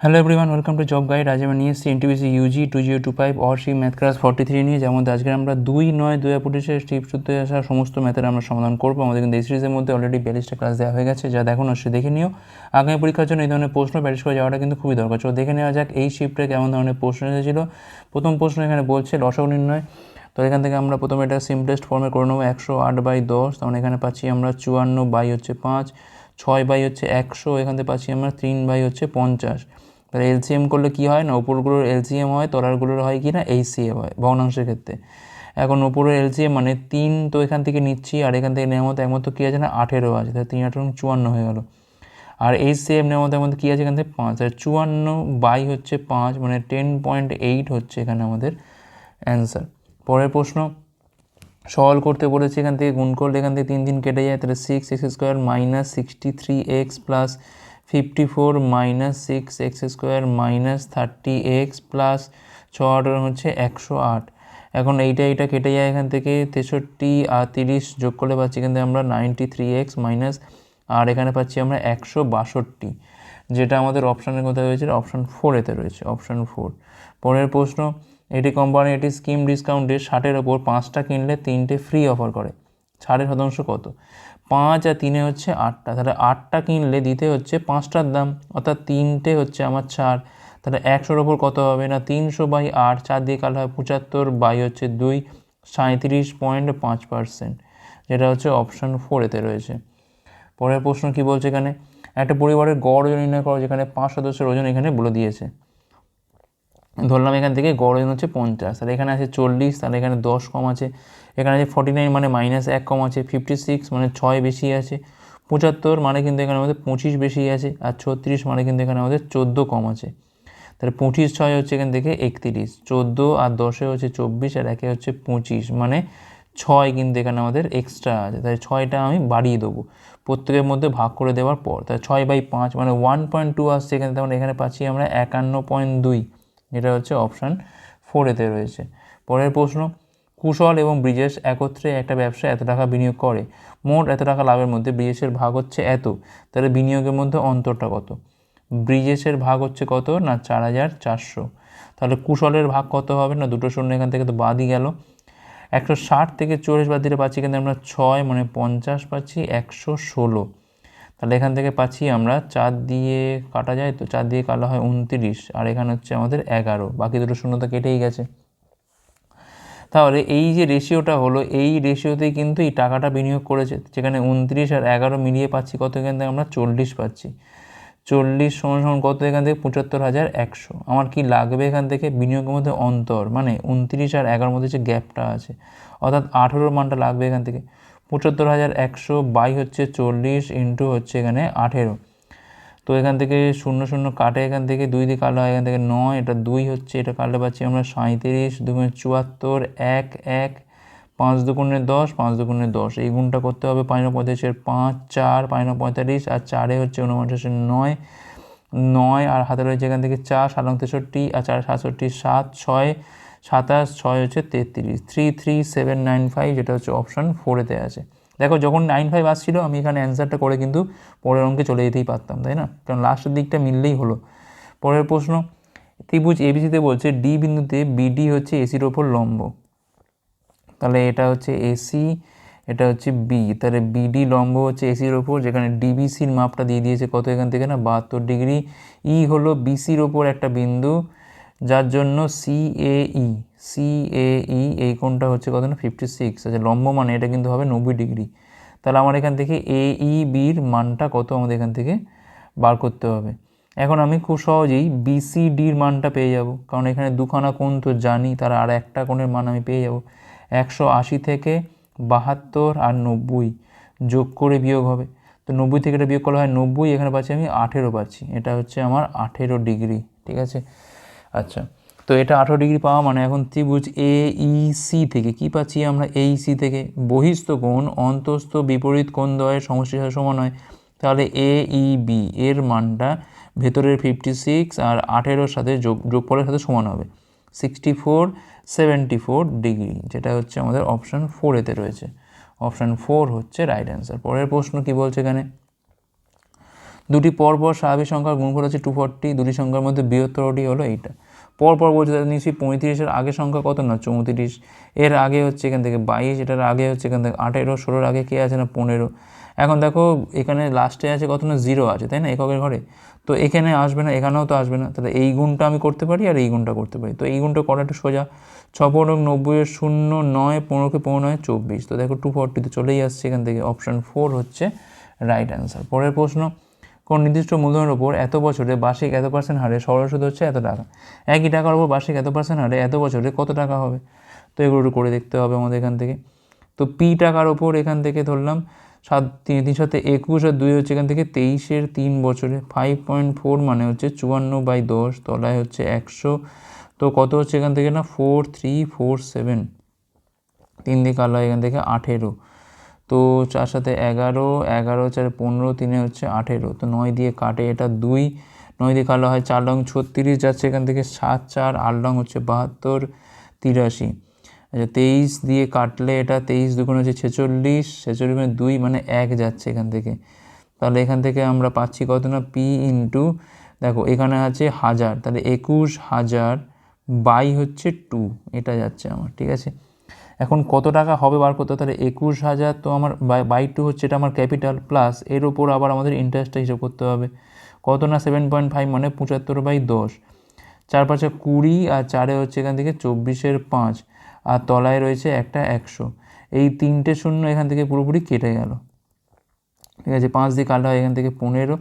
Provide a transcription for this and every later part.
Hello everyone welcome to job guide আজ আমরা নিয়ে এসেছি NTPC UG two zero two five অর্শি math class forty three নিয়ে, যেমন আজকে আমরা দুই নয়, দুই পুলিশের স্টিপ সূত্রে আসা সমস্ত ম্যাথের আমরা সমাধান করব। আমাদের কিন্তু এই সিরিজের মধ্যে অলরেডি বিয়াল্লিশটা ক্লাস দেওয়া হয়ে গেছে, যা দেখুন অবশ্যই দেখে নিও। আগামী পরীক্ষার জন্য এই ধরনের প্রশ্ন প্র্যাকটিস করে যাওয়াটা কিন্তু খুবই দরকার। চলো দেখে নেওয়া যাক এই শিফটে কেমন ধরনের প্রশ্ন এসেছিল। প্রথম প্রশ্ন এখানে বলছে লসক নির্ণয়। তো এখান থেকে আমরা প্রথমে এটা সিম্পলেস্ট ফর্মে করে নেব, একশো আট বাই দশ। তখন এখানে পাচ্ছি আমরা চুয়ান্ন বাই হচ্ছে পাঁচ, ছয় বাই হচ্ছে একশো। এখান থেকে পাচ্ছি আমরা তিন বাই হচ্ছে পঞ্চাশ। তাহলে এলসিএম করলে কী হয় না? উপরগুলোর এলসিএম হয়, তলারগুলোর হয় কি না? এইচসিএম হয়, ভগ্নাংশের ক্ষেত্রে। এখন উপরের এলসিএম মানে তিন তো এখান থেকে নিচ্ছি, আর এখান থেকে নেওয়ার মতো একমাত্র কী আছে না? আঠেরো আছে, তাহলে তিন, আঠেরো, চুয়ান্ন হয়ে গেলো। আর এইচসিএম নেওয়ার মতো আমাদের কী আছে এখান থেকে? পাঁচ। আর চুয়ান্ন বাই হচ্ছে পাঁচ মানে টেন পয়েন্ট এইট হচ্ছে এখানে আমাদের অ্যান্সার পরের প্রশ্ন সলভ করতে বলেছে এখান থেকে, গুণ করলে এখান থেকে তিন দিন কেটে যায়, তাহলে six x square minus sixty three x plus fifty four minus six x square minus thirty x plus ছ আঠারো হচ্ছে একশো আট। এখন এইটা এইটা কেটে যায় এখান থেকে, তেষট্টি আর তিরিশ যোগ করলে পাচ্ছি কিন্তু আমরা নাইনটি থ্রি এক্স মাইনাস আর এখানে পাচ্ছি আমরা একশো বাষট্টি, যেটা আমাদের অপশানের কোথায় রয়েছে অপশান ফোরেতে রয়েছে অপশান ফোর পরের প্রশ্ন, এটি কোম্পানি এটি স্কিম ডিসকাউন্টে ষাটের ওপর পাঁচটা কিনলে তিনটে ফ্রি অফার করে। ছাড়ের শতাংশ কত? পাঁচ আর তিনে হচ্ছে আটটা। তাহলে আটটা কিনলে দিতে হচ্ছে পাঁচটার দাম, অর্থাৎ তিনটে হচ্ছে আমার ছাড় তাহলে একশোর ওপর কত হবে না? তিনশো বাই আট, চার দিয়ে কাল হয় পঁচাত্তর বাই হচ্ছে দুই সাঁত্রিশ পয়েন্ট পাঁচ পার্সেন্ট, যেটা হচ্ছে অপশান ফোরেতে রয়েছে। পরের প্রশ্ন কী বলছে এখানে? একটা পরিবারের গড় ওজন নির্ণয় করো, যেখানে পাঁচ সদস্যের ওজন এখানে বলে দিয়েছে। ধরলাম এখান থেকে গড় ওজন হচ্ছে পঞ্চাশ। তাহলে এখানে আছে চল্লিশ, তাহলে এখানে দশ কম আছে। এখানে আছে ফর্টি নাইন মানে মাইনাস এক কম আছে ফিফটি সিক্স মানে ছয় বেশি আছে। পঁচাত্তর মানে কিন্তু এখানে আমাদের পঁচিশ বেশি আছে, আর ছত্রিশ মানে কিন্তু এখানে আমাদের চোদ্দ কম আছে। তাহলে পঁচিশ ছয় হচ্ছে এখান থেকে একত্রিশ, চোদ্দ আর দশে হচ্ছে চব্বিশ, আর একে হচ্ছে পঁচিশ মানে ছয় কিন্তু এখানে আমাদের এক্সট্রা আছে। তাই ছয়টা আমি বাড়িয়ে দেবো, প্রত্যেকের মধ্যে ভাগ করে দেওয়ার পর। তাই ছয় বাই পাঁচ মানে ওয়ান পয়েন্ট টু আসছে এখানে তেমন এখানে পাচ্ছি আমরা একান্ন পয়েন্ট দুই। এটা হচ্ছে অপশান ফোরেতে রয়েছে। পরের প্রশ্ন, কুশল এবং ব্রিজেশ একত্রে একটা ব্যবসা এত টাকা বিনিয়োগ করে? মোট এত টাকা লাভের মধ্যে ব্রিজেশের ভাগ হচ্ছে এত, তাহলে বিনিয়োগের মধ্যে অন্তরটা কত? ব্রিজেশের ভাগ হচ্ছে কত না চার হাজার চারশো? তাহলে কুশলের ভাগ কত হবে না দুটো শূন্য এখান থেকে তো বাদই গেল। একশো ষাট থেকে চল্লিশ বাদ দিলে পাচ্ছি কিন্তু আমরা ছয় মানে পঞ্চাশ পাচ্ছি একশো ষোলো। তাহলে এখান থেকে পাচ্ছি আমরা চার দিয়ে কাটা যায় তো চার দিয়ে কাটা হয় উনত্রিশ, আর এখানে হচ্ছে আমাদের এগারো, বাকি দুটো শূন্যতা কেটেই গেছে। তাহলে এই যে রেশিওটা হলো, এই রেশিওতেই কিন্তু এই টাকাটা বিনিয়োগ করেছে, যেখানে উনত্রিশ আর এগারো মিলিয়ে পাচ্ছি কত এখান থেকে আমরা চল্লিশ পাচ্ছি। চল্লিশ সমান সমান কত এখান থেকে? পঁচাত্তর হাজার একশো। আমার কি লাগবে এখান থেকে? বিনিয়োগের মধ্যে অন্তর মানে উনত্রিশ আর এগারোর মধ্যে যে গ্যাপটা আছে, অর্থাৎ আঠেরোর মানটা লাগবে এখান থেকে। পঁচাত্তর হাজার একশো বাই হচ্ছে চল্লিশ ইন্টু হচ্ছে এখানে আঠেরো। তো এখান থেকে শূন্য শূন্য কাটে এখান থেকে দুই দিয়ে কাটলে হয় এখান থেকে নয়, এটা দুই হচ্ছে, এটা কাটলে পাচ্ছি আমরা সাঁত্রিশ দুগুণে চুয়াত্তর, এক এক, পাঁচ দুগুণে দশ, পাঁচ দুগুণে দশ। এই গুণটা করতে হবে পাঁচ পঁয়তাল্লিশের পাঁচ, চার পাঁচ পঁয়তাল্লিশ আর চারে হচ্ছে উনপঞ্চাশের নয় নয়, আর হাতে রয়েছে এখান থেকে চার, সাত তেষট্টি, আর চার সাতষট্টি, সাত, ছয় সাতাশ, ছয় হচ্ছে তেত্রিশ। Three three seven nine five যেটা হচ্ছে অপশান ফোরেতে আছে। দেখো যখন নাইন ফাইভ আসছিল, আমি এখানে অ্যান্সারটা করে কিন্তু পরের অঙ্কে চলে যেতেই পারতাম, তাই না? কারণ লাস্টের দিকটা মিললেই হলো। পরের প্রশ্ন, ত্রিভুজ এবিসিতে বলছে ডি বিন্দুতে বিডি হচ্ছে এসির ওপর লম্ব। তাহলে এটা হচ্ছে এসি এটা হচ্ছে বি তাহলে বিডি লম্ব হচ্ছে এসির ওপর, যেখানে ডিবিসির মাপটা দিয়ে দিয়েছে কত এখান থেকে না? বাহাত্তর ডিগ্রি। ই হলো বিসির ওপর একটা বিন্দু যার জন্য সিএই সিএই এই কোণটা হচ্ছে কত না? ফিফটি সিক্স আচ্ছা লম্ব মানে এটা কিন্তু হবে নব্বই ডিগ্রি। তাহলে আমার এখান থেকে এই বির মানটা কত আমাদের এখান থেকে বার করতে হবে? এখন আমি খুব সহজেই বিসিডির মানটা পেয়ে যাব। কারণ এখানে দুখানা কোণ তো জানি, তার আর একটা কোণের মান আমি পেয়ে যাব। একশো আশি থেকে বাহাত্তর আর নব্বই যোগ করে বিয়োগ হবে। তো নব্বই থেকে এটা বিয়োগ করা হয় নব্বই, এখানে পাচ্ছি আমি আঠেরো পাচ্ছি। এটা হচ্ছে আমার আঠেরো ডিগ্রি, ঠিক আছে? আচ্ছা তো এটা আঠেরো ডিগ্রি পাওয়া মানে এখন ত্রিভুজ এ ই সি থেকে, কী পাচ্ছি আমরা এই সি থেকে? বহিস্থ কোণ, অন্তস্থ বিপরীত কোণ সমষ্টির সাথে সমান হয়। তাহলে এ ই বি এর মানটা ভেতরের ফিফটি সিক্স আর আঠেরোর সাথে যোগ, যোগফলের সাথে সমান হবে। Sixty four seventy four degree যেটা হচ্ছে আমাদের অপশান ফোরেতে রয়েছে। অপশান ফোর হচ্ছে রাইট অ্যান্সার পরের প্রশ্ন কি বলছে এখানে? দুটি পরপর স্বাভাবিক সংখ্যার গুণফল হচ্ছে টু ফর্টি দুটি সংখ্যার মধ্যে বৃহত্তরটি হলো এইটা। পরপর বলছে, তাহলে নিশ্চয়ই পঁয়ত্রিশের আগে সংখ্যা কত না? চৌত্রিশ। এর আগে হচ্ছে এখান থেকে বাইশ, এটার আগে হচ্ছে এখান থেকে আঠেরো, ষোলোর আগে কে আছে না পনেরো? এখন দেখো, এখানে লাস্টে আছে কত না? জিরো আছে, তাই না, এককের ঘরে? তো এখানে আসবে না, এখানেও তো আসবে না। তাহলে এই গুণটা আমি করতে পারি আর এই গুণটা করতে পারি। তো এই গুণটা করাটা সোজা। ছ পনেরো নব্বইয়ের শূন্য, নয় পনেরোকে পনেরো, নয়, চব্বিশ। তো দেখো টু ফর্টিতে চলেই আসছে এখান থেকে। অপশান ফোর হচ্ছে রাইট অ্যান্সার পরের প্রশ্ন কোন নির্দিষ্ট মূলধনের ওপর এত বছরে বার্ষিক এত পার্সেন্ট হারে সরল সুদ হচ্ছে এত টাকা। একই টাকার উপর বার্ষিক এত পার্সেন্ট হারে এত বছরে কত টাকা হবে? তো এগুলো একটু করে দেখতে হবে আমাদের এখান থেকে। তো পি টাকার ওপর এখান থেকে ধরলাম সাত তিন তিন সাথে একুশ আর দুই হচ্ছে এখান থেকে তেইশের তিন বছরে। ফাইভ পয়েন্ট ফোর মানে হচ্ছে চুয়ান্ন বাই দশ, তলায় হচ্ছে একশো। তো কত হচ্ছে এখান থেকে না? ফোর থ্রি ফোর সেভেন তিন দিকে আলো এখান থেকে আঠেরো। তো চার সাথে এগারো এগারো চার পনেরো, তিনে হচ্ছে আঠেরো। তো নয় দিয়ে কাটে এটা দুই। নয় দিয়ে কালো হয় চার রং ছত্রিশ, যাচ্ছে এখান থেকে সাত, চার, আট রং হচ্ছে বাহাত্তর, তিরাশি। আচ্ছা তেইশ দিয়ে কাটলে এটা তেইশ দুগুণ হচ্ছে ছেচল্লিশ ছেচল্লিশ মানে দুই মানে এক যাচ্ছে এখান থেকে। তাহলে এখান থেকে আমরা পাচ্ছি কত না? পি ইন্টু, দেখো এখানে আছে হাজার, তাহলে একুশ হাজার বাই হচ্ছে টু, এটা যাচ্ছে আমার, ঠিক আছে? এখন কত টাকা হবে বার করতে? তাহলে একুশ হাজার তো আমার বাই টু হচ্ছে এটা আমার ক্যাপিটাল প্লাস এর ওপর আবার আমাদের ইন্টারেস্টটা হিসেব করতে হবে। কত না? সেভেন পয়েন্ট ফাইভ মানে পঁচাত্তর বাই দশ। চার পাঁচে কুড়ি আর চারে হচ্ছে এখান থেকে চব্বিশের পাঁচ। আর তলায় রয়েছে একটা একশো। এই তিনটে শূন্য এখান থেকে পুরোপুরি কেটে গেল। ঠিক আছে, পাঁচ দিয়ে কাটলে হয় এখান থেকে পনেরো।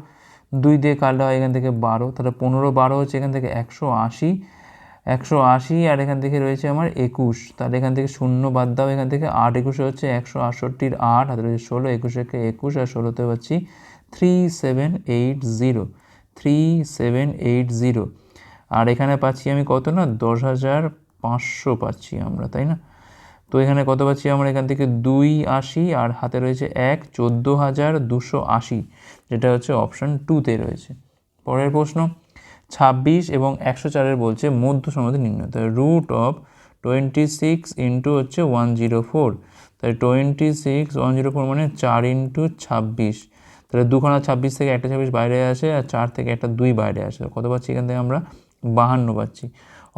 দুই দিয়ে কাটলে হয় এখান থেকে বারো। তাহলে পনেরো বারো হচ্ছে এখান থেকে একশো আশি। একশো আশি আর এখান থেকে রয়েছে আমার একুশ। তাহলে এখান থেকে শূন্য বাদ দাও, এখান থেকে আট একুশে হচ্ছে একশো আটষট্টির আট, হাতে রয়েছে ষোলো, একুশে একুশ, আর ষোলোতে পাচ্ছি three seven eight zero three seven eight zero আর এখানে পাচ্ছি আমি কত না? দশ হাজার পাঁচশো পাচ্ছি আমরা, তাই না? তো এখানে কত পাচ্ছি আমরা? এখান থেকে দুই আশি আর হাতে রয়েছে এক, চোদ্দ হাজার দুশো আশি, যেটা হচ্ছে অপশান টুতে রয়েছে। পরের প্রশ্ন ছাব্বিশ এবং একশো চারের বলছে মধ্য সমাধি নির্ণয় তাই root of twenty six into হচ্ছে ওয়ান জিরো ফোর তাই twenty six one zero four মানে চার ইন্টু ছাব্বিশ। তাহলে দুখানা ছাব্বিশ থেকে একটা ছাব্বিশ বাইরে আসে আর চার থেকে একটা দুই বাইরে আসে। কত পাচ্ছি এখান থেকে আমরা? বাহান্ন পাচ্ছি।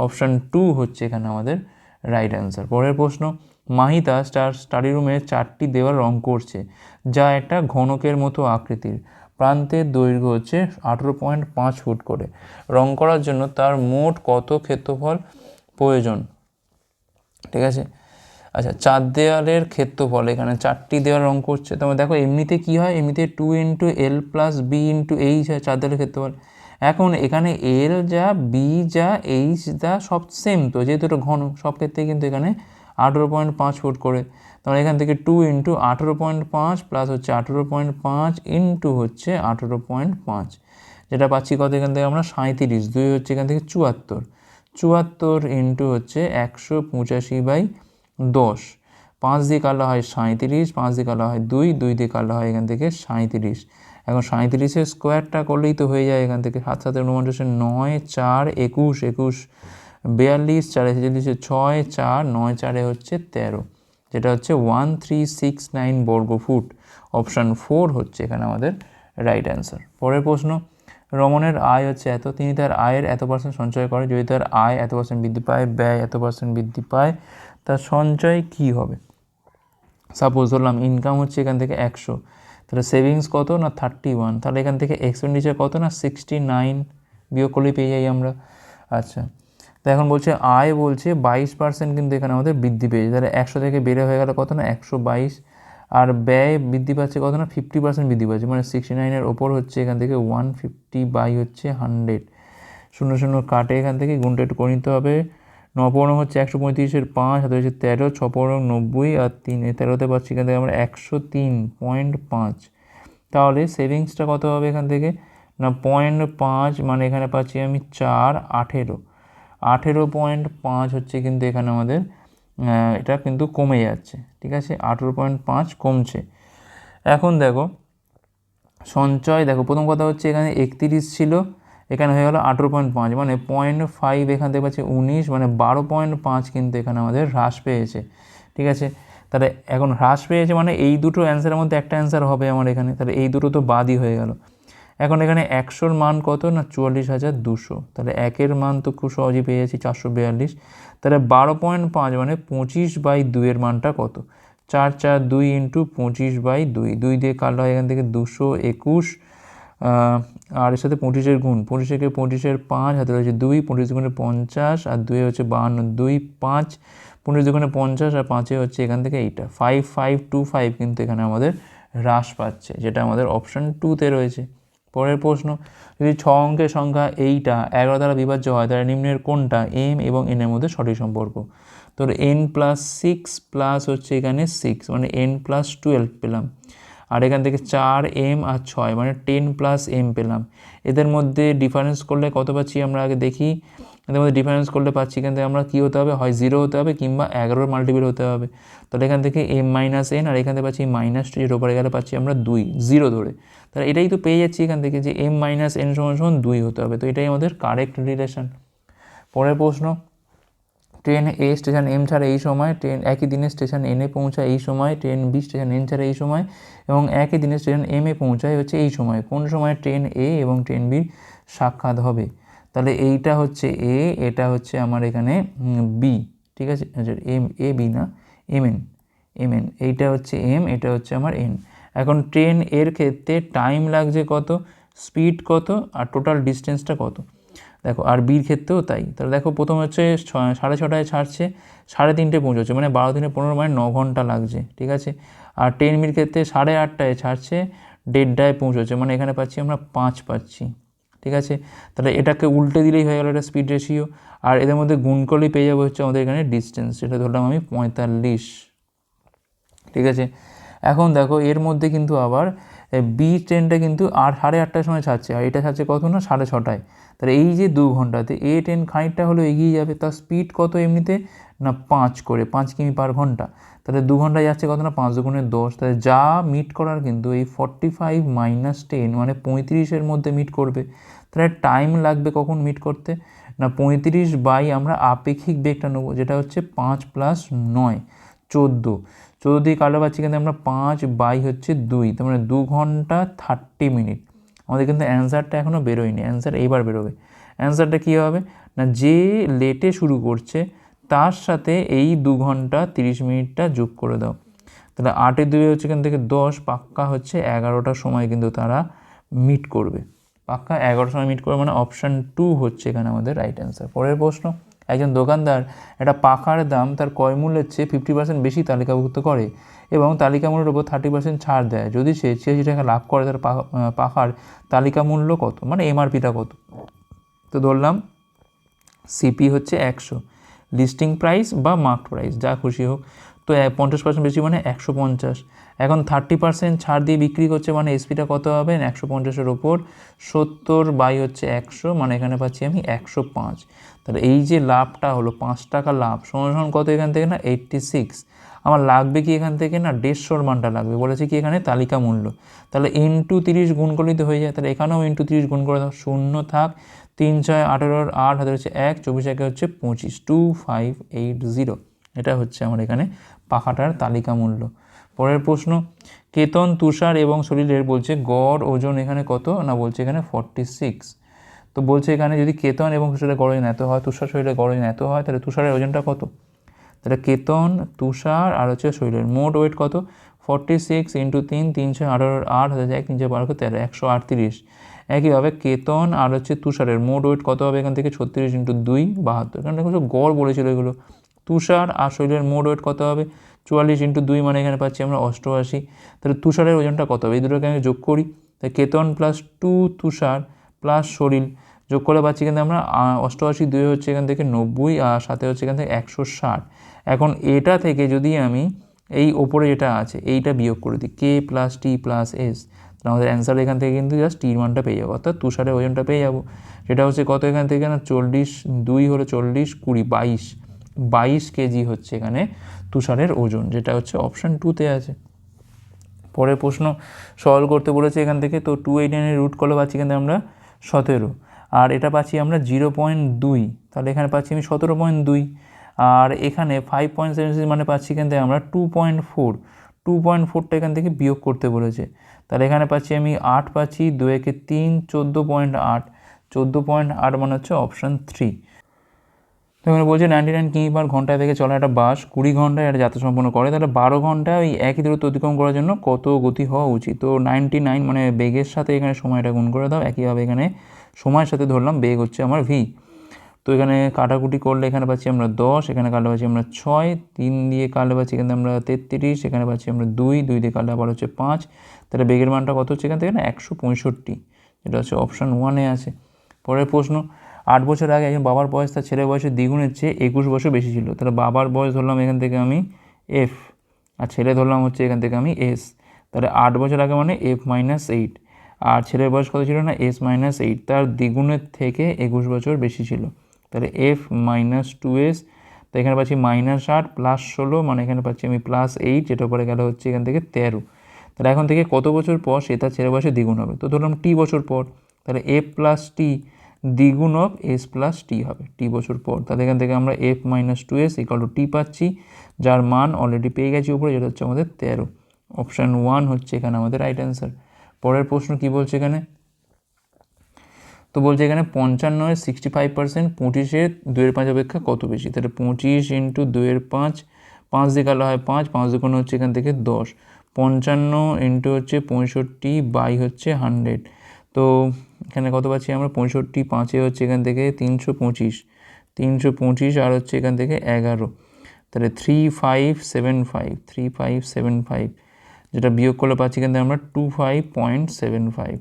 অপশান টু হচ্ছে এখানে আমাদের রাইট অ্যান্সার পরের প্রশ্ন, মাহিতা স্টার স্টাডি রুমে চারটি দেওয়াল রং করছে, যা একটা ঘনকের মতো আকৃতির। প্রান্তের দৈর্ঘ্য হচ্ছে আঠেরো পয়েন্ট পাঁচ ফুট করে। রং করার জন্য তার মোট কত ক্ষেত্রফল প্রয়োজন? ঠিক আছে? আচ্ছা চার দেওয়ালের ক্ষেত্রফল, এখানে চারটি দেওয়াল রং করছে। তবে দেখো, এমনিতে কি হয়? এমনিতে two into L plus B into H হয় চার দেওয়ালের ক্ষেত্রফল। এখন এখানে এল যা বি যা এইচ যা, সব সেম তো, যেহেতু এটা ঘন, সব ক্ষেত্রেই কিন্তু এখানে আঠেরো পয়েন্ট পাঁচ ফুট করে। তাহলে এখান থেকে টু ইন্টু আঠেরো পয়েন্ট পাঁচ প্লাস হচ্ছে আঠেরো পয়েন্ট পাঁচ ইন্টু হচ্ছে আঠেরো পয়েন্ট পাঁচ। যেটা পাচ্ছি কত এখান থেকে আমরা? সাঁত্রিশ দুই হচ্ছে এখান থেকে চুয়াত্তর। চুয়াত্তর ইন্টু হচ্ছে একশো পঁচাশি বাই দশ। পাঁচ দিয়ে কালা হয় সাঁত্রিশ পাঁচ দিয়ে কালা হয় দুই দুই দিয়ে কালা হয় এখান থেকে সাঁত্রিশ এখন সাঁত্রিশের স্কোয়ারটা করলেই তো হয়ে যায় এখান থেকে। সাত সাতের অনুমান হচ্ছে নয়, চার, একুশ একুশ। বিয়াল্লিশ চারে ছেচল্লিশে ছয়, চার, নয়, চারে হচ্ছে তেরো, যেটা হচ্ছে ওয়ান থ্রি সিক্স নাইন বর্গ ফুট। অপশান ফোর হচ্ছে এখানে আমাদের রাইট অ্যান্সার পরের প্রশ্ন রমনের আয় হচ্ছে এত, তিনি তার আয়ের এত পার্সেন্ট সঞ্চয় করে, যদি তার আয় এত পার্সেন্ট বৃদ্ধি পায়, ব্যয় এত পার্সেন্ট বৃদ্ধি পায়, তার সঞ্চয় কী হবে? সাপোজ ধরলাম ইনকাম হচ্ছে এখান থেকে একশো, তাহলে সেভিংস কত না থার্টি ওয়ান তাহলে এখান থেকে এক্সপেন্ডিচার কত না সিক্সটি নাইন বিয়োগ করলেই পেয়ে যাই আমরা। আচ্ছা তো এখন বলছে আয় বলছে বাইশ পার্সেন্ট কিন্তু এখানে আমাদের বৃদ্ধি পেয়েছে। তাহলে একশো থেকে বেড়ে হয়ে গেল কত না? একশো বাইশ। আর ব্যয় বৃদ্ধি পাচ্ছে কত না? ফিফটি পার্সেন্ট বৃদ্ধি পাচ্ছে। মানে সিক্সটি নাইনের ওপর হচ্ছে এখান থেকে ওয়ান ফিফটি বাই হচ্ছে হান্ড্রেড শূন্য শূন্য কাটে এখান থেকে, গুণটা করে নিতে হবে। নপূর্ণ হচ্ছে একশো পঁয়ত্রিশের পাঁচ হাতে হচ্ছে তেরো ছপূর্ণ নব্বই আর তিন। তেরোতে পাচ্ছি এখান থেকে আমরা একশো তিন পয়েন্ট পাঁচ। তাহলে সেভিংসটা কত হবে এখান থেকে? না, পয়েন্ট পাঁচ মানে এখানে পাচ্ছি আমি চার, আঠেরো। আঠেরো পয়েন্ট পাঁচ হচ্ছে কিন্তু এখানে আমাদের এটা কিন্তু কমে যাচ্ছে, ঠিক আছে? আঠেরো পয়েন্ট পাঁচ কমছে। এখন দেখো, সঞ্চয়, দেখো, প্রথম কথা হচ্ছে এখানে একত্রিশ ছিল, এখানে হয়ে গেলো আঠেরো পয়েন্ট পাঁচ মানে পয়েন্ট ফাইভ এখান থেকে পাচ্ছি উনিশ মানে বারো পয়েন্ট পাঁচ কিন্তু এখানে আমাদের হ্রাস পেয়েছে, ঠিক আছে? তাহলে এখন হ্রাস পেয়েছে মানে এই দুটো অ্যান্সারের মধ্যে একটা অ্যান্সার হবে আমার এখানে, তাহলে এই দুটো তো বাদই হয়ে গেল। এখন এখানে একশোর মান কত? না, চুয়াল্লিশ হাজার দুশো। তাহলে একের মান তো খুব সহজেই পেয়ে যাচ্ছি, চারশো বিয়াল্লিশ। তাহলে বারো পয়েন্ট পাঁচ মানে পঁচিশ বাই দুইয়ের মানটা কত? চার চার দুই ইন্টু পঁচিশ বাই দুই। দুই দিয়ে কাটলে হয় এখান থেকে দুশো একুশ। আর এর সাথে পঁচিশের গুণ। পঁচিশের পঁচিশের পাঁচ, হাতে রয়েছে দুই। পঁচিশ গুণে পঞ্চাশ, আর দুই হচ্ছে বাহান্ন, দুই পাঁচ। পঁচিশ দুগুণে পঞ্চাশ, আর পাঁচে হচ্ছে এখান থেকে এইটা। ফাইভ ফাইভ টু ফাইভ কিন্তু এখানে আমাদের হ্রাস পাচ্ছে, যেটা আমাদের অপশান টুতে রয়েছে। পরের প্রশ্ন, যদি ছ অঙ্কের সংখ্যা এইটা, এগারো দ্বারা বিভাজ্য হয়, তাহলে নিম্নের কোনটা এম এবং এনের মধ্যে সঠিক সম্পর্ক? তো এন প্লাস সিক্স প্লাস হচ্ছে এখানে সিক্স মানে এন প্লাস টুয়েলভ পেলাম। আর এখান থেকে চার এম আর ছয় মানে টেন প্লাস এম পেলাম। এদের মধ্যে ডিফারেন্স করলে কত পাচ্ছি আমরা আগে দেখি? এদের মধ্যে ডিফারেন্স করলে পাচ্ছি, এখান থেকে আমরা কী হতে হবে? হয় জিরো হতে হবে কিংবা এগারোর মাল্টিপল হতে হবে। তাহলে এখান থেকে এম মাইনাস এন আর এখান থেকে পাচ্ছি মাইনাস টু যেটা ওপরে গেলে পাচ্ছি আমরা দুই জিরো ধরে। তাহলে এটাই তো পেয়ে যাচ্ছি এখান থেকে যে এম মাইনাস এন সমান সমান দুই হতে হবে। তো এটাই আমাদের কারেক্ট রিলেশন পরের প্রশ্ন ট্রেন এ স্টেশন এম ছাড়া এই সময় ট্রেন একই দিনে স্টেশন এনে পৌঁছায় এই সময় ট্রেন বি স্টেশন এন ছাড়া এই সময়, এবং একই দিনে স্টেশন এম এ পৌঁছায় হচ্ছে এই সময়। কোন সময় ট্রেন এ এবং ট্রেন বির সাক্ষাৎ হবে? তাহলে এইটা হচ্ছে এ এটা হচ্ছে আমার এখানে বি ঠিক আছে? আচ্ছা এম এ বি না? এম এন এম এন এইটা হচ্ছে এম এটা হচ্ছে আমার এন এখন ট্রেন এর ক্ষেত্রে টাইম লাগছে কত? স্পিড কত? আর টোটাল ডিস্টেন্সটা কত? দেখো, আর বির ক্ষেত্রেও তাই। তাহলে দেখো, প্রথম হচ্ছে সাড়ে ছটায় ছাড়ছে, সাড়ে তিনটে পৌঁছচ্ছে মানে বারো দিনে পনেরো মানে ন ঘণ্টা লাগছে, ঠিক আছে? আর ট্রেন বির ক্ষেত্রে সাড়ে আটটায় ছাড়ছে, দেড়টায় পৌঁছচ্ছে মানে এখানে পাচ্ছি আমরা পাঁচ পাচ্ছি। ঠিক আছে? তাহলে এটাকে উল্টে দিলেই হয়ে গেল এটা স্পিড রেশিও আর এদের মধ্যে গুণ করলেই পেয়ে যাব হচ্ছে আমাদের এখানে ডিস্টেন্স সেটা ধরলাম আমি পঁয়তাল্লিশ। ঠিক আছে? এখন দেখো, এর মধ্যে কিন্তু আবার বি ট্রেনটা কিন্তু আর সাড়ে আটটার সময় ছাড়ছে। আর এটা ছাড়ছে কত না? সাড়ে ছটায়। তাহলে এই যে দু ঘন্টাতে, এ ট্রেন খানিকটা হলেও এগিয়ে যাবে, তার স্পিড কত এমনিতে? না, পাঁচ করে, পাঁচ কিমি পার ঘণ্টা। তাহলে দু ঘণ্টা যাচ্ছে কত না? পাঁচ দুগুণে দশ। তাহলে যা মিট করার কিন্তু এই ফর্টি ফাইভ মাইনাস টেন মানে পঁয়ত্রিশের মধ্যে মিট করবে। তাহলে টাইম লাগবে কখন মিট করতে? না, পঁয়ত্রিশ বাই আমরা আপেক্ষিক বেগটা নেব, যেটা হচ্ছে পাঁচ প্লাস নয়, চোদ্দ। চোদ্দ দিয়ে কালো পাচ্ছি কিন্তু আমরা পাঁচ বাই হচ্ছে দুই, তার মানে দু ঘণ্টা থার্টি মিনিট আমাদের কিন্তু অ্যান্সারটা এখনও বেরোয়নি অ্যান্সার এইবার বেরোবে। অ্যান্সারটা কী হবে? না, যে লেটে শুরু করছে, তার সাথে এই দু ঘণ্টা তিরিশ মিনিটটা যোগ করে দাও। তাহলে আটের দুই হচ্ছে এখান থেকে দশ, পাক্কা হচ্ছে এগারোটার সময় কিন্তু তারা মিট করবে। পাক্কা, এগারোটার সময় মিট করবে মানে অপশান টু হচ্ছে এখানে আমাদের রাইট অ্যান্সার পরের প্রশ্ন, একজন দোকানদার একটা পাখার দাম তার ক্রয় মূল্যের চেয়ে ফিফটি পার্সেন্ট বেশি তালিকাভুক্ত করে এবং তালিকা মূল্যের উপর থার্টি পার্সেন্ট ছাড় দেয়। যদি সে ছিয়াশি টাকা লাভ করে তার পাখার তালিকা মূল্য কত? মানে এমআরপিটা কত? তো ধরলাম সিপি হচ্ছে একশো। লিস্টিং প্রাইস বা মার্ক প্রাইস যা খুশি হোক। তো পঞ্চাশ পার্সেন্ট বেশি মানে একশো পঞ্চাশ। এখন থার্টি পার্সেন্ট ছাড় দিয়ে বিক্রি করছে মানে এসপিটা কত হবে? একশো পঞ্চাশের ওপর। সত্তর বাই হচ্ছে একশো মানে এখানে পাচ্ছি আমি একশো পাঁচ। তাহলে এই যে লাভটা হলো, পাঁচ টাকা লাভ, সমান কত এখান থেকে না? এইট্টি সিক্স আমার লাগবে কি এখান থেকে না? দেড়শোর মানটা লাগবে। বলেছে কি এখানে? তালিকা মূল্য। তাহলে ইন্টু তিরিশ গুণ করলেই তো হয়ে যায়। তাহলে এখানেও ইন্টু তিরিশ গুণ করে শূন্য থাক। তিন ছয় আঠেরোর আট, হাতে হচ্ছে এক, চব্বিশ একে হচ্ছে পঁচিশ। টু ফাইভ এইট জিরো এটা হচ্ছে আমার এখানে পাখাটার তালিকা মূল্য। পরের প্রশ্ন, কেতন, তুষার এবং শরীরের বলছে গড় ওজন এখানে কত? না, বলছে এখানে ফর্টি সিক্স তো বলছে এখানে যদি কেতন এবং তুষারের গড় ওজন এত হয়, তুষার শরীরের গড় ওজন এত হয়, তাহলে তুষারের ওজনটা কত? তাহলে কেতন, তুষার আর হচ্ছে শরীরের মোট ওয়েট কত? ফর্টি সিক্স ইন্টু তিন তিনশো আঠারো, আট, হাজার এক তিনশো বারো, তেরো, একশো আটত্রিশ। একইভাবে কেতন আর হচ্ছে তুষারের মোট ওয়েট কত হবে এখান থেকে? ছত্রিশ ইন্টু দুই, বাহাত্তর। কারণ দেখো, গড় বলেছিল এগুলো। তুষার আর শরীরের মোট ওয়েট কত হবে? চুয়াল্লিশ ইন্টু দুই মানে এখানে পাচ্ছি আমরা অষ্টআশি। তাহলে তুষারের ওজনটা কত? হবে এই দুটোকে আমি যোগ করি। তাই কেতন প্লাস টু তুষার প্লাস শরীর যোগ করে পাচ্ছি কিন্তু আমরা অষ্টআশি দুই হচ্ছে এখান থেকে নব্বই আর সাথে হচ্ছে এখান থেকে একশো ষাট। এখন এটা থেকে যদি আমি এই ওপরে যেটা আছে, এইটা বিয়োগ করে দিই K plus T plus S তাহলে আমাদের অ্যান্সার এখান থেকে কিন্তু জাস্ট টির মানটা পেয়ে যাব। অর্থাৎ তুষারের ওজনটা পেয়ে যাব। সেটা হচ্ছে কত এখান থেকে না? চল্লিশ দুই হলো চল্লিশ, কুড়ি, বাইশ। বাইশ কেজি হচ্ছে এখানে তুষারের ওজন, যেটা হচ্ছে অপশান টুতে আছে। পরের প্রশ্ন সলভ করতে বলেছে এখান থেকে, তো টু এইট নাইনের রুট করলে পাচ্ছি কিন্তু আমরা সতেরো। আর এটা পাচ্ছি আমরা জিরো পয়েন্ট দুই, তাহলে এখানে পাচ্ছি আমি সতেরো পয়েন্ট দুই। আর এখানে ফাইভ পয়েন্ট সেভেন সিক্স মানে পাচ্ছি থেকে আমরা two point four two point ফোরটা এখান থেকে বিয়োগ করতে বলেছে। তাহলে এখানে পাচ্ছি আমি আট পাচ্ছি দু একে তিন, চোদ্দ পয়েন্ট আট, চোদ্দ পয়েন্ট আট মানে হচ্ছে অপশান থ্রি এখানে বলছে নাইনটি নাইন কিমি পার ঘণ্টা থেকে চলা একটা বাস, কুড়ি ঘন্টায় একটা যাত্রা সম্পন্ন করে। তাহলে বারো ঘন্টায় ওই একই দূরত্ব অতিক্রম করার জন্য কত গতি হওয়া উচিত? তো নাইনটি নাইন মানে বেগের সাথে এখানে সময়টা গুণ করে দাও। একইভাবে এখানে সময়ের সাথে ধরলাম, বেগ হচ্ছে আমার ভি তো এখানে কাটাকুটি করলে এখানে পাচ্ছি আমরা দশ, এখানে কাটলে পাচ্ছি আমরা ছয়, তিন দিয়ে কাটলে পাচ্ছি এখানে আমরা তেত্রিশ, এখানে পাচ্ছি আমরা দুই দুই দিয়ে কাটলে আবার হচ্ছে পাঁচ। তাহলে বেগের মানটা কত হচ্ছে এখান থেকে একশো পঁয়ষট্টি এটা হচ্ছে অপশান ওয়ানে আছে। পরের প্রশ্ন আট বছর আগে একজন বাবার বয়স, তার ছেলের বয়সের দ্বিগুণের চেয়ে একুশ বছর বেশি ছিল। তাহলে বাবার বয়স ধরলাম এখান থেকে আমি এফ আর ছেলে ধরলাম হচ্ছে এখান থেকে আমি এস তাহলে আট বছর আগে মানে এফ মাইনাস এইট আর ছেলের বয়স কত ছিল না? এস মাইনাস এইট তার দ্বিগুণের থেকে একুশ বছর বেশি ছিল। তাহলে এফ মাইনাস টু এস তো এখানে পাচ্ছি মাইনাস আট প্লাস ষোলো মানে এখানে পাচ্ছি আমি প্লাস এইট যেটা পরে গেলে হচ্ছে এখান থেকে তেরো। তাহলে এখন থেকে কত বছর পর সে তার ছেলে বয়সে দ্বিগুণ হবে? তো ধরলাম টি বছর পর, তাহলে এফ প্লাস টি দ্বিগুণ অফ এস প্লাস টি হবে। টি বছর পর। তাহলে এখান থেকে আমরা F minus two S equal to T পাচ্ছি। যার মান অলরেডি পেয়ে গেছি উপরে, যেটা হচ্ছে আমাদের তেরো। অপশান ওয়ান হচ্ছে এখানে আমাদের রাইট অ্যান্সার পরের প্রশ্ন কি বলছে এখানে? তো বলছে এখানে পঞ্চান্নের সিক্সটি ফাইভ পার্সেন্ট পঁচিশের দুয়ের পাঁচ অপেক্ষা কত বেশি? তাহলে পঁচিশ ইন্টু দুয়ের পাঁচ পাঁচ দিয়ে কালো হয় পাঁচ পাঁচ দুগুণ হচ্ছে এখান থেকে দশ। পঞ্চান্ন ইন্টু হচ্ছে পঁয়ষট্টি, বাই হচ্ছে হান্ড্রেড তো এখানে কত পাচ্ছি আমরা? পঁয়ষট্টি, পাঁচে হচ্ছে এখান থেকে তিনশো পঁচিশ। তিনশো পঁচিশ আর হচ্ছে এখান থেকে এগারো। তাহলে three five seven five three five seven five যেটা বিয়োগ করলে পাচ্ছি এখান থেকে আমরা two five point seven five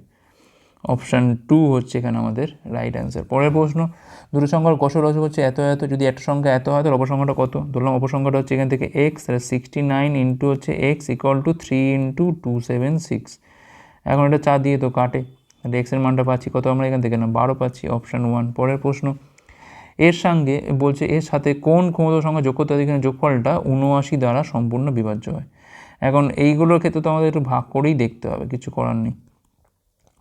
option two হচ্ছে এখানে আমাদের রাইট অ্যান্সার পরের প্রশ্ন দুটো সংখ্যার কষর রসক হচ্ছে এত এত, যদি একটা সংখ্যা এত হয়, তাহলে অপসংখ্যাটা কত? ধরলাম অপসংখ্যাটা হচ্ছে এখান থেকে এক্স তাহলে সিক্সটি নাইন ইন্টু হচ্ছে x equal to three into two seven six এখন এটা চা দিয়ে তো কাটে। তাহলে এক্সের মানটা পাচ্ছি কত আমরা এখান থেকে না? বারো পাচ্ছি অপশান ওয়ান পরের প্রশ্ন, এর সঙ্গে বলছে, এর সাথে কোন ক্ষমতা সংখ্যা যোগ করতে এখানে যোগফলটা উনআশি দ্বারা সম্পূর্ণ বিভাজ্য হয়? এখন এইগুলোর ক্ষেত্রে তো আমাদের একটু ভাগ করেই দেখতে হবে, কিছু করার নেই।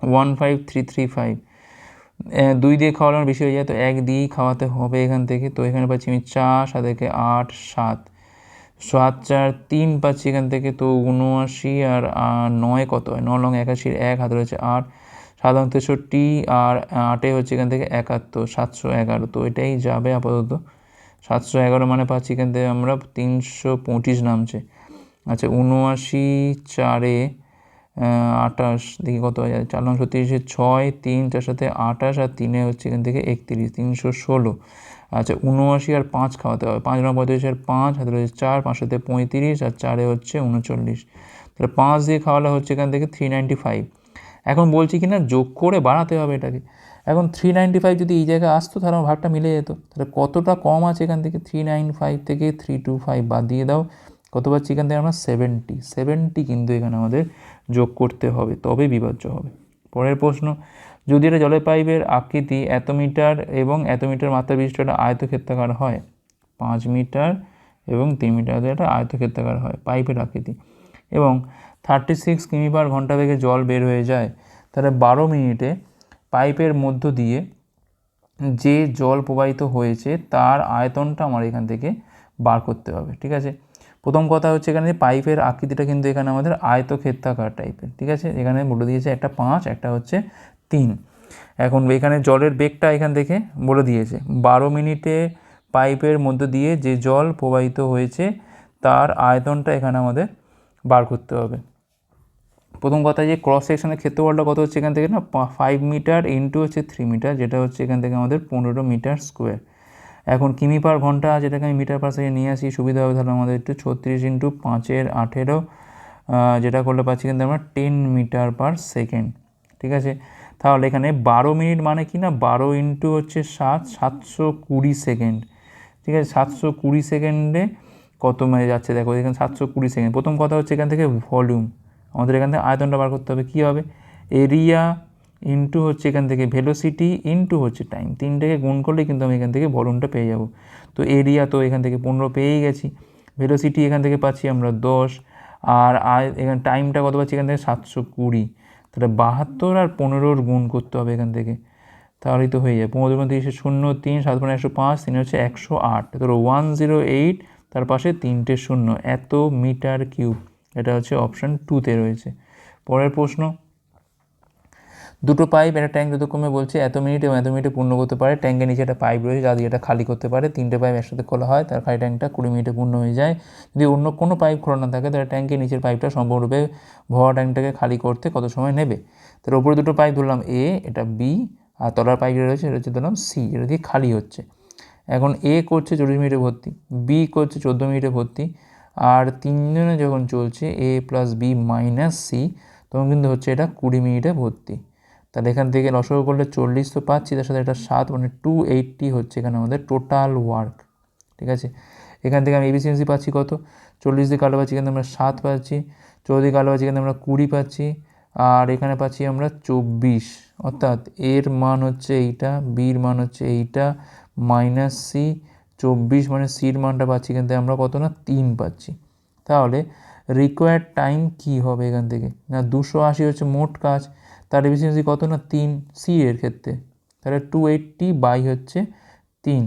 One five three three five দুই দিয়ে খাওয়ানোর বেশি হয়ে যায়, তো এক দিয়েই খাওয়াতে হবে এখান থেকে। তো এখানে পাচ্ছি আমি চার সাত থেকে আট, সাত। সাত চার, তিন পাচ্ছি এখান থেকে, তো উনআশি আর নয় কত হয়? ন লং একাশির এক, হাতে রয়েছে আট। সাধারণ তেষট্টি আর আটে হচ্ছে এখান থেকে একাত্তর, সাতশো এগারো। তো এটাই যাবে আপাতত। সাতশো এগারো মানে পাচ্ছি এখান থেকে আমরা তিনশো পঁচিশ নামছে। আচ্ছা উনআশি চারে আঠাশ, দেখি কত হয়ে। যায় চার নং ছত্রিশে ছয়, তিন, চার সাথে আঠাশ, আর তিনে হচ্ছে এখান থেকে একত্রিশ, তিনশো ষোলো। আচ্ছা উনআশি আর পাঁচ খাওয়াতে হবে। পাঁচ নং পঁয়ত্রিশ আর পাঁচ হাতে রয়েছে চার, পাঁচ সাথে পঁয়ত্রিশ, আর চারে হচ্ছে উনচল্লিশ। তাহলে পাঁচ দিয়ে খাওয়ালে হচ্ছে এখান থেকে থ্রি নাইনটি ফাইভ এখন বলছি কি না যোগ করে বাড়াতে হবে এটাকে। এখন থ্রি নাইনটি ফাইভ যদি এই জায়গায় আসতো, তাহলে আমার ভাগটা মিলে যেত। তাহলে কতটা কম আছে এখান থেকে? থ্রি নাইন ফাইভ থেকে থ্রি টু ফাইভ বাদ দিয়ে দাও। কত পাচ্ছি এখান থেকে আমরা? সেভেন্টি সেভেন্টি কিন্তু এখানে আমাদের যোগ করতে হবে, তবে বিভাজ্য হবে। পরের প্রশ্ন, যদি এটা জলের পাইপের আকৃতি এত মিটার এবং এত মিটার মাত্রা বিশিষ্ট একটা আয়তক্ষেত্রাকার হয়? পাঁচ মিটার এবং তিন মিটার একটা আয়তক্ষেত্রাকার হয়, পাইপের আকৃতি। এবং থার্টি সিক্স কিমি পার ঘণ্টা থেকে জল বের হয়ে যায়, তাহলে বারো মিনিটে পাইপের মধ্য দিয়ে যে জল প্রবাহিত হয়েছে, তার আয়তনটা আমার এখান থেকে বার করতে হবে, ঠিক আছে? প্রথম কথা হচ্ছে এখানে পাইপের আকৃতিটা কিন্তু এখানে আমাদের আয়তক্ষেত্রাকার টাইপের, ঠিক আছে? এখানে বলে দিয়েছে একটা পাঁচ, একটা হচ্ছে তিন। এখন এখানে জলের বেগটা এখান থেকে বলে দিয়েছে, বারো মিনিটে পাইপের মধ্য দিয়ে যে জল প্রবাহিত হয়েছে, তার আয়তনটা এখানে আমাদের বার করতে হবে। প্রথম কথা যে ক্রস সেকশনের ক্ষেত্রফলটা কত হচ্ছে এখান থেকে না? ফাইভ মিটার ইন্টু হচ্ছে থ্রি মিটার যেটা হচ্ছে এখান থেকে আমাদের পনেরো মিটার স্কোয়ার এখন কিমি পার ঘণ্টা যেটাকে আমি মিটার পার সেকেন্ড নিয়ে আসি, সুবিধা হবে তাহলে আমাদের একটু ছত্রিশ ইন্টু পাঁচের আঠেরো যেটা করলে পাচ্ছি কিন্তু আমরা টেন মিটার পার সেকেন্ড ঠিক আছে? তাহলে এখানে বারো মিনিট মানে কি না? বারো ইন্টু হচ্ছে সাত, সাতশো কুড়ি সেকেন্ড ঠিক আছে? সাতশো কুড়ি সেকেন্ডে কত মানে যাচ্ছে? দেখো, এখানে সাতশো কুড়ি সেকেন্ড প্রথম কথা হচ্ছে এখান থেকে ভলিউম আমাদের এখান থেকে আয়তনটা বার করতে হবে, কী হবে? এরিয়া ইন্টু হচ্ছে এখান থেকে ভেলোসিটি ইন্টু হচ্ছে টাইম তিনটাকে গুণ করলে কিন্তু আমি এখান থেকে ভলিউমটা পেয়ে যাব। তো এরিয়া তো এখান থেকে পনেরো পেয়েই গেছি। ভেলোসিটি এখান থেকে পাচ্ছি আমরা দশ। আর আয়, এখানে টাইমটা কত পাচ্ছি? এখান থেকে সাতশো কুড়ি। তাহলে বাহাত্তর আর পনেরোর গুণ করতে হবে এখান থেকে। তাহলেই তো হয়ে যায়। পনেরো দুগুণ তিরিশে শূন্য, তিন, সাত পনেরো একশো পাঁচ, তিন হচ্ছে একশো আট। ধরো ওয়ান জিরো এইট তার পাশে তিনটে শূন্য। এত মিটার কিউব। এটা হচ্ছে অপশান টুতে রয়েছে। পরের প্রশ্ন, দুটো পাইপ একটা ট্যাঙ্ক যতক্ষণে বলছে, এত মিনিট এবং এত মিনিটে পূর্ণ করতে পারে। ট্যাঙ্কের নিচে একটা পাইপ রয়েছে যা দিয়ে এটা খালি করতে পারে। তিনটে পাইপ একসাথে খোলা হয়, তার খালি ট্যাঙ্কটা কুড়ি মিনিটে পূর্ণ হয়ে যায়। যদি অন্য কোনো পাইপ খোলা না থাকে, তাহলে ট্যাঙ্কের নিচের পাইপটা সম্পূর্ণরূপে ভরা ট্যাঙ্কটাকে খালি করতে কত সময় নেবে? তার উপরে দুটো পাইপ ধরলাম এ এটা বি আর তলার পাইপ রয়েছে এটা হচ্ছে ধরলাম সি এটা দিয়ে খালি হচ্ছে। এখন এ করছে চল্লিশ মিনিটে ভর্তি বি করছে চোদ্দ মিনিটে ভর্তি। আর তিনজনে যখন চলছে A plus B minus C তখন কিন্তু হচ্ছে এটা কুড়ি মিনিটে ভর্তি। তাহলে এখান থেকে লসগো করলে চল্লিশ তো পাচ্ছি, তার সাথে এটা সাত মানে টু এইটটি হচ্ছে এখানে আমাদের টোটাল ওয়ার্ক ঠিক আছে? এখান থেকে আমি এফিসিয়েন্সি পাচ্ছি কত? চল্লিশ দিয়ে কালো পাচ্ছি, এখানে আমরা সাত পাচ্ছি, চৌদ্দ দিয়ে কালো পাচ্ছি, এখানে আমরা কুড়ি পাচ্ছি, আর এখানে পাচ্ছি আমরা চব্বিশ। অর্থাৎ এর মান হচ্ছে এইটা বির মান হচ্ছে এইটা মাইনাস সি চব্বিশ মানে সির মানটা পাচ্ছি থেকে, আমরা কত না? তিন পাচ্ছি। তাহলে রিকোয়ার্ড টাইম কি হবে এখান থেকে? না, দুশো আশি হচ্ছে মোট কাজ, তার এফিসিয়েন্সি কত না? তিন। সি এর ক্ষেত্রে। তাহলে টু এইটটি বাই হচ্ছে তিন।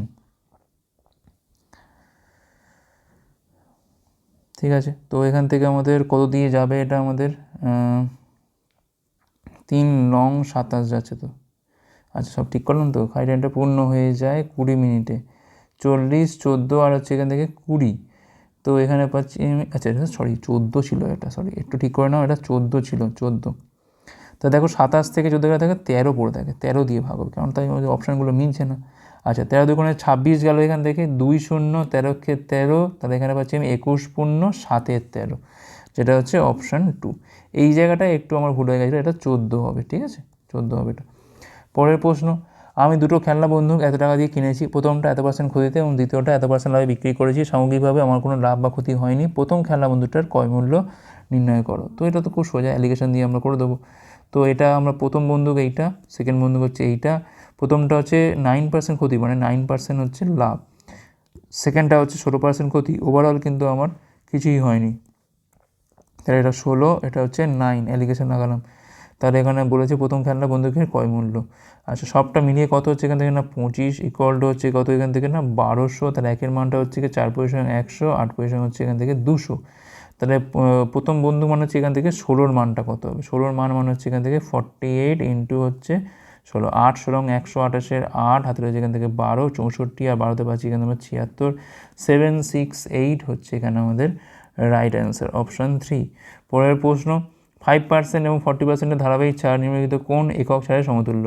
ঠিক আছে? তো এখান থেকে আমাদের কত দিয়ে যাবে এটা আমাদের তিন লং সাতাশ যাচ্ছে তো। আচ্ছা সব ঠিক করলাম তো? খাই টাইমটা পূর্ণ হয়ে যায় কুড়ি মিনিটে। চল্লিশ, চোদ্দ আর হচ্ছে এখান থেকে কুড়ি। তো এখানে পাচ্ছি আচ্ছা এটা সরি চোদ্দ ছিল এটা সরি একটু ঠিক করে নাও, এটা চোদ্দ ছিল, চোদ্দ। তো দেখো সাতাশ থেকে চোদ্দ গেলে থাকে তেরো পড়ে থাকে, তেরো দিয়ে ভাগ হবে, কারণ তাই অপশানগুলো মিলছে না। আচ্ছা তেরো দুগুণে ছাব্বিশ গেল এখান থেকে, দুই শূন্য তেরো কে তেরো, তাহলে এখানে পাচ্ছি আমি একুশ পূর্ণ সাতের তেরো, যেটা হচ্ছে অপশান টু এই জায়গাটায় একটু আমার ভুল হয়ে গেছিল, এটা চোদ্দ হবে, ঠিক আছে? চোদ্দ হবে এটা। পরের প্রশ্ন আমি দুটো খেলনা বন্দুক এত টাকা দিয়ে কিনেছি। প্রথমটা এত পার্সেন্ট ক্ষতিতে এবং দ্বিতীয়টা এত পার্সেন্ট লাভে বিক্রি করেছি। সামগ্রিকভাবে আমার কোনো লাভ বা ক্ষতি হয়নি। প্রথম খেলনা বন্দুকটার ক্রয় মূল্য নির্ণয় করো। তো এটা তো খুব সোজা অ্যালিগেশন দিয়ে আমরা করে দেবো। তো এটা আমরা প্রথম বন্দুক এইটা সেকেন্ড বন্দুক হচ্ছে এইটা। প্রথমটা হচ্ছে নাইন পার্সেন্ট ক্ষতি মানে নাইন পার্সেন্ট হচ্ছে লাভ। সেকেন্ডটা হচ্ছে ষোলো পার্সেন্ট ক্ষতি। ওভারঅল কিন্তু আমার কিছুই হয়নি। তাহলে এটা ষোলো, এটা হচ্ছে নাইন অ্যালিগেশন লাগালাম। তাহলে এখানে বলেছে প্রথম খেলনা বন্দুকের কয় মূল্য। আচ্ছা সবটা মিলিয়ে কত হচ্ছে এখান থেকে না? পঁচিশ ইকুয়াল টু হচ্ছে কত এখান থেকে না? বারোশো। তাহলে একের মানটা হচ্ছে কি? চার পয়সা একশো। আট পয়সা হচ্ছে এখান থেকে দুশো। তাহলে প্রথম বন্ধু মানে হচ্ছে এখান থেকে ষোলোর মানটা কত হবে? ষোলোর মান মানে হচ্ছে এখান থেকে ফর্টি এইট ইন্টু হচ্ছে ষোলো। আট, ষোলো একশো আঠাশের আট। হাতে রয়েছে এখান থেকে বারো। চৌষট্টি আর বারোতে পাচ্ছি এখানে আমরা ছিয়াত্তর। সেভেন সিক্স এইট হচ্ছে এখানে আমাদের রাইট অ্যান্সার অপশান থ্রি পরের প্রশ্ন ফাইভ পার্সেন্ট এবং ফর্টি পার্সেন্টের ধারাবাহিক ছাড় নিম্নলিখিত কোন একক ছাড়ের সমতুল্য?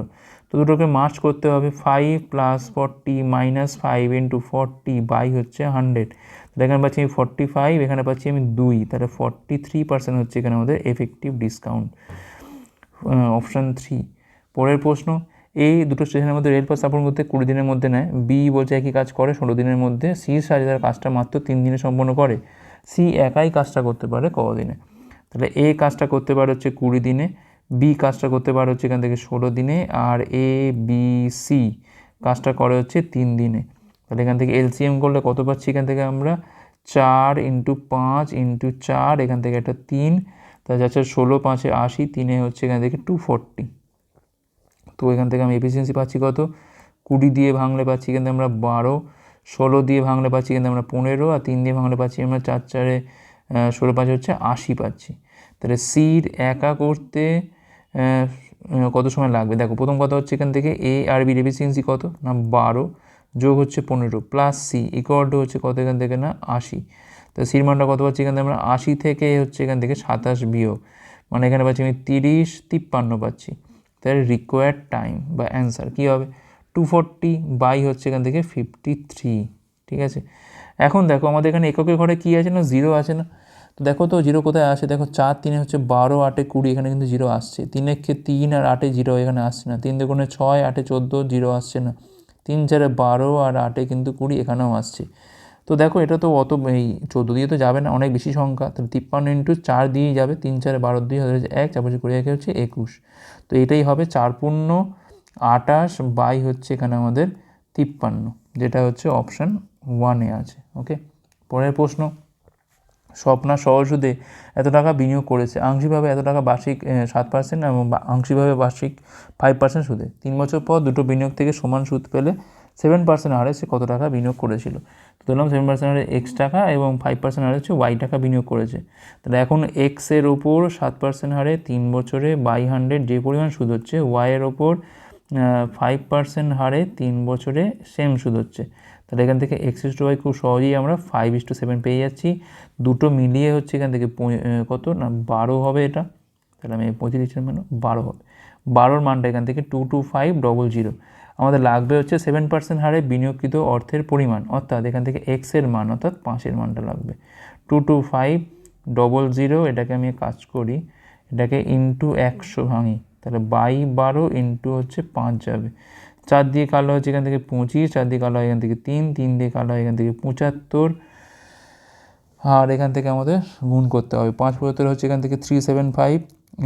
তো দুটোকে মার্চ করতে হবে five plus forty minus five into forty by হচ্ছে হান্ড্রেড তাহলে এখানে পাচ্ছি আমি ফর্টি ফাইভ এখানে পাচ্ছি আমি দুই। তাহলে ফর্টি থ্রি পার্সেন্ট হচ্ছে এখানে আমাদের এফেক্টিভ ডিসকাউন্ট অপশান থ্রি পরের প্রশ্ন, এই দুটো স্টেশনের মধ্যে রেল পথ স্থাপন করতে কুড়ি দিনের মধ্যে নেয়। বি বলছে একই কাজ করে, ষোলো দিনের মধ্যে। সি সাজে তার কাজটা মাত্র তিন দিনে সম্পন্ন করে। সি একাই কাজটা করতে পারে কদিনে তাহলে এ কাজটা করতে পারে হচ্ছে কুড়ি দিনে, বি কাজটা করতে পারে হচ্ছে এখান থেকে ষোলো দিনে, আর এ, বি, সি কাজটা করে হচ্ছে তিন দিনে। তাহলে এখান থেকে এলসিএম করলে কত পাচ্ছি? এখান থেকে আমরা চার ইন্টু পাঁচ ইন্টু চার, এখান থেকে একটা তিন। তা যাচ্ছে ষোলো পাঁচে আশি, তিনে হচ্ছে এখান থেকে টু ফোরটি। তো এখান থেকে আমি এফিসিয়েন্সি পাচ্ছি কত? কুড়ি দিয়ে ভাঙলে পাচ্ছি এখান থেকে আমরা বারো, ষোলো দিয়ে ভাঙলে পাচ্ছি কিন্তু আমরা পনেরো, আর তিন দিয়ে ভাঙলে পাচ্ছি আমরা চার, চারে ষোলো পাঁচে হচ্ছে আশি পাচ্ছি। তাহলে সির একা করতে কত সময় লাগবে? দেখো, প্রথম কথা হচ্ছে এখান থেকে এ আর বির এফিসিয়েন্সি কত? না, বারো। যোগ হচ্ছে পনেরো প্লাস সি ইকুয়াল হচ্ছে কত এখান থেকে না? আশি। তো সির মানটা কত পাচ্ছি এখান থেকে আমরা? আশি থেকে হচ্ছে এখান থেকে সাতাশ বিয়োগ। মানে এখানে পাচ্ছি আমি তিরিশ, তিপ্পান্ন পাচ্ছি। তাহলে রিকোয়ার্ড টাইম বা অ্যান্সার কী হবে? টু ফোরটি বাই হচ্ছে এখান থেকে ফিফটি থ্রি ঠিক আছে? এখন দেখো, আমাদের এখানে এককের ঘরে কী আছে না? জিরো আছে না। দেখো তো জিরো কোথায় আসে? দেখো চার, তিনে হচ্ছে বারো, আটে কুড়ি, এখানে কিন্তু জিরো আসছে। তিনে তিন আর আটে জিরো, এখানে আসছে না। তিন দুগুণে ছয়, আটে চোদ্দ, জিরো আসছে না। তিন চারে বারো আর আটে কিন্তু কুড়ি, এখানেও আসছে। তো দেখো, এটা তো অত এই চোদ্দ দিয়ে তো যাবে না, অনেক বেশি সংখ্যা। তাহলে তিপ্পান্ন ইন্টু চার দিয়েই যাবে, তিন চারে বারো দিয়ে হচ্ছে এক চার পাঁচে কুড়ি একে হচ্ছে একুশ। তো এটাই হবে চার পূর্ণ আটাশ বাই হচ্ছে এখানে আমাদের তিপ্পান্ন, যেটা হচ্ছে অপশান ওয়ানে আছে, ওকে? পরের প্রশ্ন। স্বপ্না সহসুদে এত টাকা বিনিয়োগ করেছে। আংশিকভাবে এত টাকা বার্ষিক সাত পার্সেন্ট এবং আংশিকভাবে বার্ষিক ফাইভ পার্সেন্ট সুদে। তিন বছর পর দুটো বিনিয়োগ থেকে সমান সুদ পেলে সেভেন পার্সেন্ট হারে সে কত টাকা বিনিয়োগ করেছিল? তো ধরলাম সেভেন পার্সেন্ট হারে এক্স টাকা এবং ফাইভ পার্সেন্ট হারে হচ্ছে ওয়াই টাকা বিনিয়োগ করেছে। তাহলে এখন এক্সের ওপর সাত পার্সেন্ট হারে তিন বছরে বাই হান্ড্রেড যে পরিমাণ সুদ হচ্ছে ওয়াইয়ের ওপর ফাইভ পার্সেন্ট হারে তিন বছরে সেম সুদ হচ্ছে। তাহলে এখান থেকে এক্স ইস টু ওয়াই খুব সহজেই আমরা ফাইভ ইস টু সেভেন পেয়ে যাচ্ছি। দুটো মিলিয়ে হচ্ছে এখান থেকে কত? না, বারো হবে এটা। তাহলে আমি পঁয়ত্রিশের মানে বারো হবে। বারোর মানটা এখান থেকে two two five double zero আমাদের লাগবে হচ্ছে সেভেন পার্সেন্ট হারে বিনিয়োগকৃত অর্থের পরিমাণ, অর্থাৎ এখান থেকে এক্সের মান, অর্থাৎ পাঁচের মানটা লাগবে। Two two five double zero এটাকে আমি কাজ করি। এটাকে ইন্টু একশো ভাঙি। তাহলে বাই বারো ইন্টু হচ্ছে পাঁচ যাবে। চার দিয়ে কালো হচ্ছে এখান থেকে পঁচিশ চার দিয়ে কালো হয়, এখান থেকে তিন তিন দিয়ে কালো হয়, এখান থেকে পঁচাত্তর। আর এখান থেকে আমাদের গুণ করতে হবে। পাঁচ পঁচাত্তর হচ্ছে এখান থেকে থ্রি সেভেন ফাইভ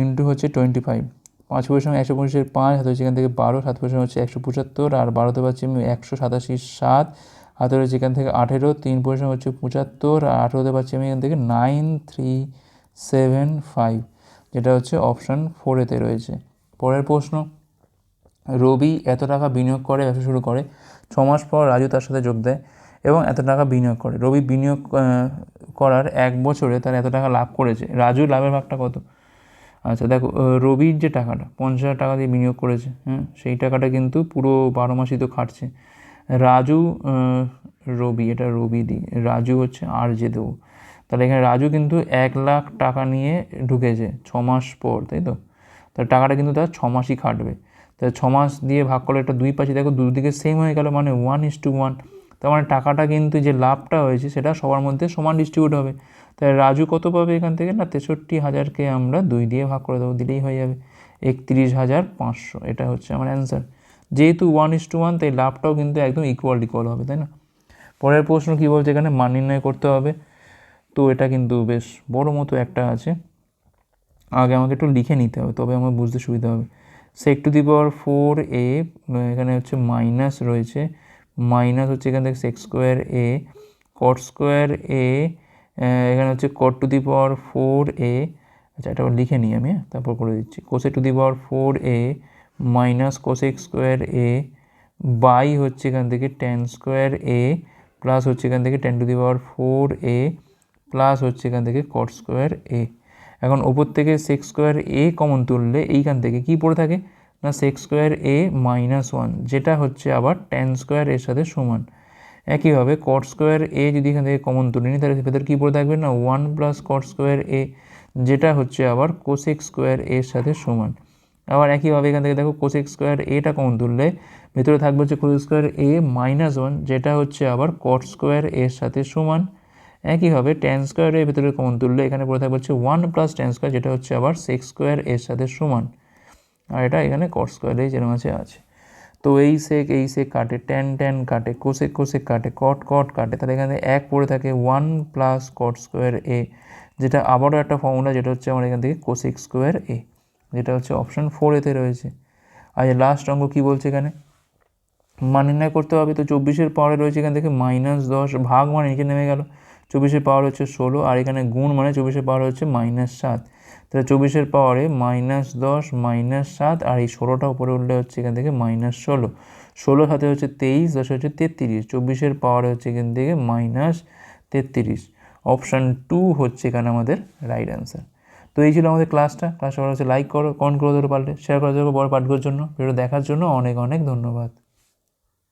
ইন্টু হচ্ছে টোয়েন্টি ফাইভ পাঁচ সঙ্গে একশো পঁচিশের পাঁচ, হাতে হচ্ছে এখান থেকে বারো, সাত পয়সা হচ্ছে একশো পঁচাত্তর। আর বারোতে পাচ্ছি আমি একশো সাতাশি সাত। হাতে রয়েছে এখান থেকে আঠেরো, তিন পয়সা হচ্ছে পঁচাত্তর। আর আঠেরোতে পাচ্ছি আমি এখান থেকে নাইন থ্রি সেভেন ফাইভ যেটা হচ্ছে অপশান ফোরেতে রয়েছে। পরের প্রশ্ন রবি এত টাকা বিনিয়োগ করে, ব্যবসা শুরু করে ছ মাস পর রাজু তার সাথে যোগ দেয় এবং এত টাকা বিনিয়োগ করে। রবি বিনিয়োগ করার এক বছরে তার এত টাকা লাভ করেছে। রাজুর লাভের ভাগটা কত? আচ্ছা দেখো রবির যে টাকাটা, পঞ্চাশ হাজার টাকা দিয়ে বিনিয়োগ করেছে হ্যাঁ সেই টাকাটা কিন্তু পুরো বারো মাসই তো খাটছে। রাজু রবি, এটা রবি দি, রাজু হচ্ছে আর যে দেবো। তাহলে এখানে রাজু কিন্তু এক লাখ টাকা নিয়ে ঢুকেছে ছ মাস পর, তাই তো? তার টাকাটা কিন্তু তার ছ মাসই খাটবে। তাহলে ছ মাস দিয়ে ভাগ করলে একটা দুই পাচ্ছি দেখো দুদিকে সেম হয়ে গেল মানে ওয়ান ইস টু ওয়ান তার মানে টাকাটা কিন্তু যে লাভটা হয়েছে সেটা সবার মধ্যে সমান ডিস্ট্রিবিউট হবে। তাই রাজু কত পাবে এখান থেকে? না, তেষট্টি হাজারকে আমরা দুই দিয়ে ভাগ করে দেবো, দিলেই হয়ে যাবে। একত্রিশ হাজার পাঁচশো, এটা হচ্ছে আমার অ্যান্সার যেহেতু ওয়ান ইস টু ওয়ান তাই লাভটাও কিন্তু একদম ইকুয়াল ইকুয়াল হবে, তাই না? পরের প্রশ্ন কী বলছে এখানে? মান নির্ণয় করতে হবে। তো এটা কিন্তু বেশ বড় মতো একটা আছে। আগে আমাকে একটু লিখে নিতে হবে, তবে আমার বুঝতে সুবিধা হবে। সেক টু দি পাওয়ার ফোর এ এখানে হচ্ছে মাইনাস রয়েছে। মাইনাস হচ্ছে এখান থেকে sec square A cot square A এখানে হচ্ছে cot to the power four এ আচ্ছা এটা লিখে নিই আমি হ্যাঁ, তারপর করে দিচ্ছি। Cosec to the power four A minus cosec square A by হচ্ছে এখান থেকে টেন স্কোয়ার এ প্লাস হচ্ছে এখান থেকে tan to the power four A plus হচ্ছে এখান থেকে কট স্কোয়ার এ এখন ওপর থেকে সেক্স স্কোয়ার এ কমন তুললে এইখান থেকে কি পড়ে থাকে? না sec square A minus one যেটা হচ্ছে আবার টেন স্কোয়ার এর সাথে সমান। একইভাবে কট স্কোয়ার এ যদি এখান থেকে কমন তুলে নিই, তাহলে ভেতর কী পড়ে থাকবে? না one plus cot square A যেটা হচ্ছে আবার কোসেক স্কোয়ার এর সাথে সমান। আবার একইভাবে এখান থেকে দেখো কোসেক স্কোয়ার এটা কমন তুললে, ভেতরে থাকবে হচ্ছে cosec square A minus one যেটা হচ্ছে আবার কট স্কোয়ার এর সাথে সমান। একইভাবে টেন স্কোয়ারের ভেতরে কমন তুললে এখানে পড়ে থাকবে হচ্ছে ওয়ান প্লাস টেন স্কোয়ার যেটা হচ্ছে আবার সিক্স স্কোয়ার এর সাথে সমান। আর এটা এখানে কট স্কোয়ার এই যেরকম আছে আছে। তো এই সেক এই সেক কাটে টেন টেন কাটে কোসেক কোসেক কাটে কট কট কাটে। তাহলে এখানে এক পড়ে থাকে one plus cot square A, যেটা আবারও একটা ফর্মুলা যেটা হচ্ছে আমার এখান থেকে কোসেক স্কোয়ার এ, যেটা হচ্ছে অপশন ফোর এতে রয়েছে। আর লাস্ট অঙ্ক কী বলছে এখানে? মান নির্ণয় করতে হবে, তো চব্বিশের পাওয়ারে রয়েছে এখান থেকে মাইনাস দশ, ভাগ মানে নিচে নেমে গেল। চব্বিশের পাওয়ার হচ্ছে ষোলো, আর এখানে গুণ মানে চব্বিশের পাওয়ার হচ্ছে মাইনাস সাত। তাহলে চব্বিশের পাওয়ারে মাইনাস দশ মাইনাস সাত, আর এই ষোলোটা উপরে উঠলে হচ্ছে এখান থেকে মাইনাস ষোলো। ষোলো সাথে হচ্ছে তেইশ, দশ হচ্ছে তেত্রিশ। চব্বিশের পাওয়ারে হচ্ছে এখান থেকে মাইনাস তেত্রিশ। অপশান টু হচ্ছে এখানে আমাদের রাইট অ্যান্সার তো এই ছিল আমাদের ক্লাসটা ক্লাসটা হচ্ছে লাইক করো কমেন্ট করে ধরো পারলে শেয়ার করে দেবো বড় পাঠগুলোর জন্য। ভিডিও দেখার জন্য অনেক অনেক ধন্যবাদ।